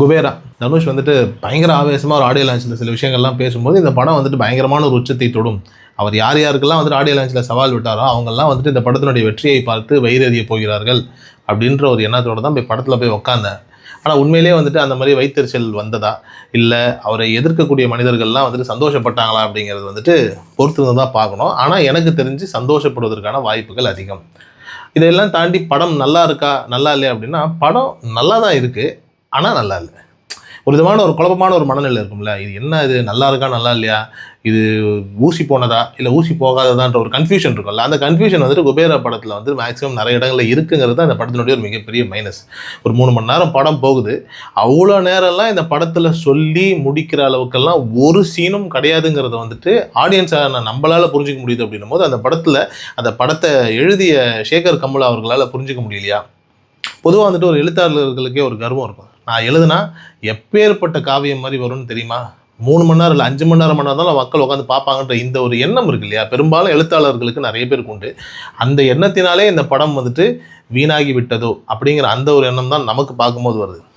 குபேரா. தனுஷ் வந்துட்டு பயங்கர ஆவேசமாக ஒரு ஆடியோ லான்ச்சில் சில விஷயங்கள்லாம் பேசும்போது இந்த படம் வந்துட்டு பயங்கரமான ஒரு உச்சத்தை தொடும். அவர் யார் யாருக்கெல்லாம் வந்துட்டு ஆடியோ லான்ச்சில் சவால் விட்டாரோ அவங்கெல்லாம் வந்துட்டு இந்த படத்தினுடைய வெற்றியை பார்த்து வயிறறிய போகிறார்கள் அப்படின்ற ஒரு எண்ணத்தோடு தான் போய் படத்தில் போய் உக்காந்தேன் ஆனால் உண்மையிலேயே வந்துட்டு அந்த மாதிரி வைத்தறிச்சல் வந்ததா? இல்லை அவரை எதிர்க்கக்கூடிய மனிதர்கள்லாம் வந்துட்டு சந்தோஷப்பட்டாங்களா அப்படிங்கிறது வந்துட்டு பொறுத்து தான் பார்க்கணும். ஆனால் எனக்கு தெரிஞ்சு சந்தோஷப்படுவதற்கான வாய்ப்புகள் அதிகம். இதையெல்லாம் தாண்டி படம் நல்லா இருக்கா நல்லா இல்லையா அப்படின்னா படம் நல்லா தான் இருக்குது ஆனால் நல்லா இல்லை. ஒரு விதமான ஒரு குழப்பமான ஒரு மனநிலை இருக்கும்ல. இது என்ன இது? நல்லா இருக்கா? நல்லா இல்லையா? இது ஊசி போனதா? இல்லை ஊசி போகாததான்ற ஒரு கன்ஃபியூஷன் இருக்கும்ல. அந்த கன்ஃபியூஷன் வந்துட்டு குபேரா படத்தில் வந்து மேக்ஸிமம் நிறைய இடங்களில் இருக்குங்கிறது தான் இந்த படத்தினுடைய ஒரு மிகப்பெரிய மைனஸ் ஒரு மூணு மணி நேரம் படம் போகுது. அவ்வளோ நேரம்லாம் இந்த படத்தில் சொல்லி முடிக்கிற அளவுக்கெல்லாம் ஒரு சீனும் கிடையாதுங்கிறத வந்துட்டு ஆடியன்ஸாக நம்மளால் புரிஞ்சிக்க முடியுது அப்படின்னும் போது அந்த படத்தில் அந்த படத்தை எழுதிய சேகர் கமலா அவர்களால் புரிஞ்சிக்க முடியலையா? பொதுவாக வந்துட்டு ஒரு எழுத்தாளர்களுக்கே ஒரு கர்வம் இருக்கும். நான் எழுதுனா எப்பேற்பட்ட காவியம் மாதிரி வரும்னு தெரியுமா? மூணு மணி நேரம் இல்லை அஞ்சு மணி நேரம் மணி நேரம் மக்கள் உட்காந்து பார்ப்பாங்கன்ற இந்த ஒரு எண்ணம் இருக்கு இல்லையா? பெரும்பாலும் எழுத்தாளர்களுக்கு நிறைய பேருக்கு உண்டு. அந்த எண்ணத்தினாலே இந்த படம் வந்துட்டு வீணாகி விட்டதோ அப்படிங்கிற அந்த ஒரு எண்ணம் தான் நமக்கு பார்க்கும்போது வருது.